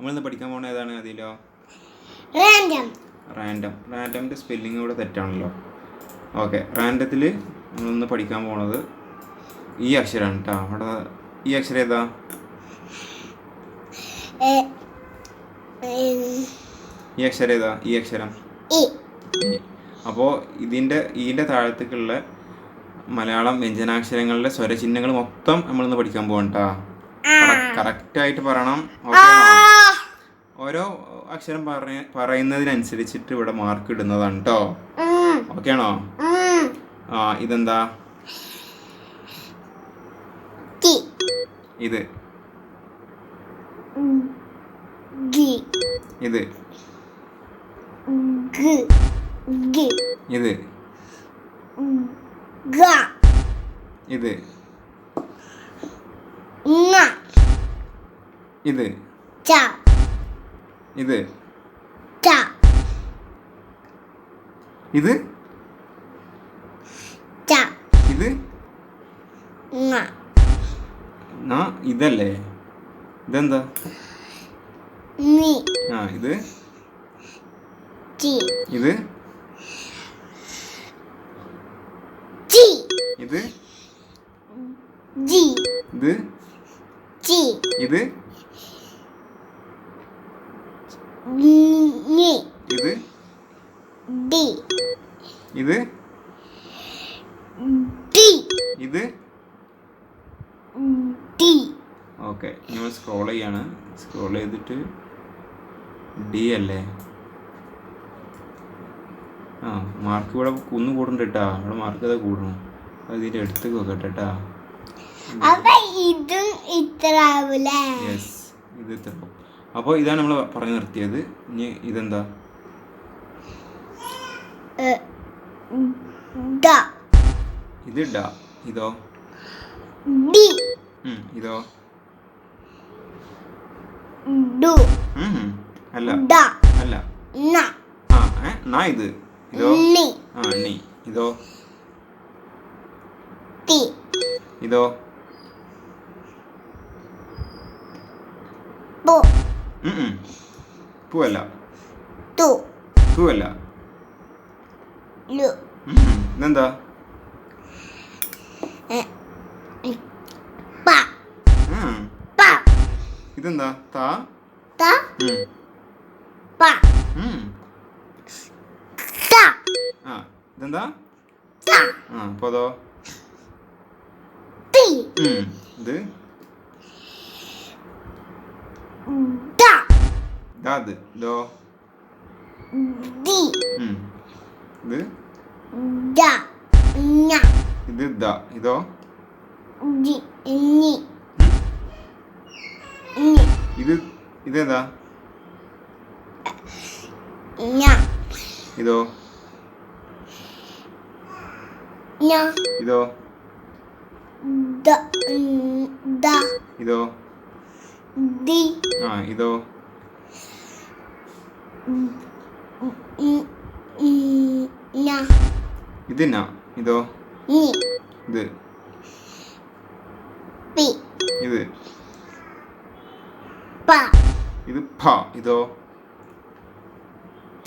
നമ്മളിന്ന് പഠിക്കാൻ പോണ ഏതാണ് അതിലോ? റാൻഡം റാൻഡം റാൻഡമിന്റെ സ്പെല്ലിംഗ് ഇവിടെ തെറ്റാണല്ലോ. ഓക്കെ റാൻഡത്തിൽ നമ്മളിന്ന് പഠിക്കാൻ പോണത് ഈ അക്ഷരമാണ് കേട്ടോ അവിടെ ഈ അക്ഷരം ഏതാ? ഈ അക്ഷരം ഏതാ? ഈ അക്ഷരം. അപ്പോൾ ഇതിന്റെ ഈന്റെ താഴത്തേക്കുള്ള മലയാളം വ്യഞ്ജനാക്ഷരങ്ങളുടെ സ്വരചിഹ്നങ്ങൾ മൊത്തം നമ്മളിന്ന് പഠിക്കാൻ പോകണ്ടാ കറക്റ്റായിട്ട് പറയണം. ഓക്കെ ഓരോ അക്ഷരം പറയ പറയുന്നതിനനുസരിച്ചിട്ട് ഇവിടെ മാർക്ക് ഇടുന്നതാണ് കേട്ടോ ഓക്കെ ആണോ? ആ ഇതെന്താ? ഇത്. ഇത്. ഇത്. ഇത്. ഇത് ഇത്. ച. ഇത് ഇത് ഇത് ആ ഇതല്ലേ? ഇതെന്താ? ആ ഇത് ഇത് ഇത് ഇത് ഇത് ഇത്? ഡി. ഇത്? ഡി ഇത്? ഡി ഓക്കെ നമ്മൾ സ്ക്രോൾ ചെയ്യാണ്. സ്ക്രോൾ ചെയ്തിട്ട് ഡി അല്ലേ? ആ മാർക്ക് ഇവിടെ കുന്ന് കൂടുന്നുണ്ട് കേട്ടാ ഇവിടെ മാർക്ക് അത് കൂടണം അത് ഇതിന്റെ അടുത്തേക്ക് വെക്കട്ടെ കേട്ടാ അപ്പൊ ഇതും ഇത്ര ആവൂലേ? യെസ് ഇത് ഇത്ര. അപ്പോൾ ഇതാണ് നമ്മൾ പറഞ്ഞു നിർത്തിയത്. ഇനി ഇതെന്താ? ഇത് ഡ. ഇതോ? ഇതോ. അല്ല. അല്ല. ആ നാ ഇത്. ഇതോ? ആ നീ. ഇതോ? ഇതോ? ഉം. പൂവല്ല. തു. പൂവല്ല. ലു. ഉം. ഇതെന്താ? താ? ത. പ. ത. ആ ഇതെന്താ? താ. ആ. ഇത്? ഇതാ ഇത് ഇതോ. ഇത് ഇത് ദ. ഇതോ? നി ഇത് ഇതേതാ ഇതോ? ഇതോ? ദ ദ ഇതോ? ഡി ആ ഇതോ? ഇത് ഇതോ ഇത് ഇത് ഇത് പ ഇത് ഇതോ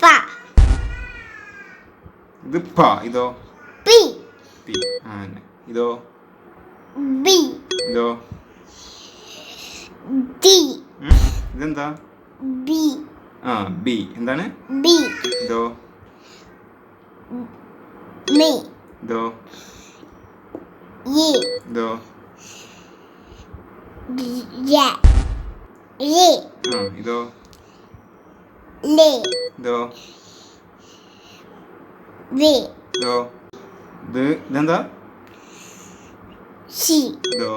പ ഇത് പ ഇതോ പി പി ആ ഇതോ ബി ഇതോ ഡി ഇതെന്താ ബി ആ ബി. എന്താണ്? ബി. ഇതോ? മി. ദോ ഇ ദോ യ. രി ആ ഇതോ? ലി. ദോ വി. ദോ ദ ഇതെന്താ? സി ദോ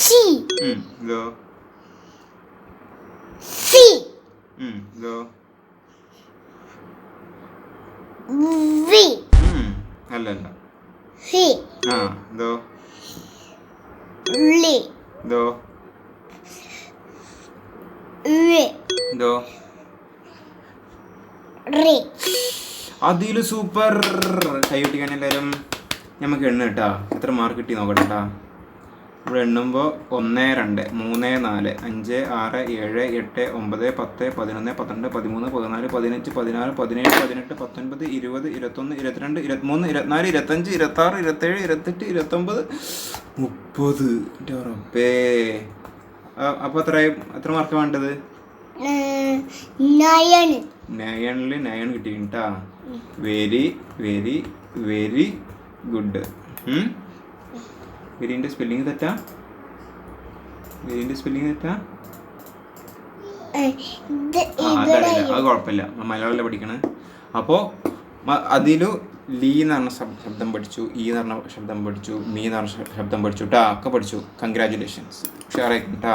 സി ഉം. ഇതോ സി ഉം. ഇതോ വി. ഉം. അല്ല അല്ല. ഹി. ആ ഇതോ രി ഇതോ റി. അതിൽ സൂപ്പർ. കൈ കിട്ടിക്കാൻ എല്ലാവരും നമുക്ക് എണ്ണ കേട്ടാ. എത്ര മാർക്ക് കിട്ടി നോക്കട്ടെ എണ്ണുമ്പോൾ ഒന്ന് രണ്ട് മൂന്ന് നാല് അഞ്ച് ആറ് ഏഴ് എട്ട് ഒമ്പത് പത്ത് പതിനൊന്ന് പന്ത്രണ്ട് പതിമൂന്ന് പതിനാല് പതിനഞ്ച് പതിനാറ് പതിനേഴ് പതിനെട്ട് പത്തൊൻപത് ഇരുപത് ഇരുപത്തൊന്ന് ഇരുപത്തിരണ്ട് ഇരുപത്തിമൂന്ന് ഇരുപത്തിനാല് ഇരുപത്തഞ്ച് ഇരുപത്താറ് ഇരുപത്തേഴ് ഇരുപത്തെട്ട് ഇരുപത്തൊമ്പത്. മുപ്പത്. ഉറപ്പേ. അപ്പോൾ അത്രയും എത്ര മാർക്ക് വേണ്ടത്? നയണിൽ nine കിട്ടിയിട്ടാ. Very very very good. വെരിന്റെ spelling തെറ്റാ? വെരിയന്റെ സ്പെല്ലിംഗ് തെറ്റാ? അത് കുഴപ്പമില്ല. മലയാളമല്ലേ പഠിക്കണേ? അപ്പോൾ അതിലു ലീ എന്ന് പറഞ്ഞ ശബ്ദം പഠിച്ചു ഈ എന്ന് പറഞ്ഞ ശബ്ദം പഠിച്ചു മീ എന്ന് പറഞ്ഞ ശബ്ദം പഠിച്ചു ടാ ഒക്കെ പഠിച്ചു. കൺഗ്രാറ്റുലേഷൻസ് ആയിക്കും ട്ടാ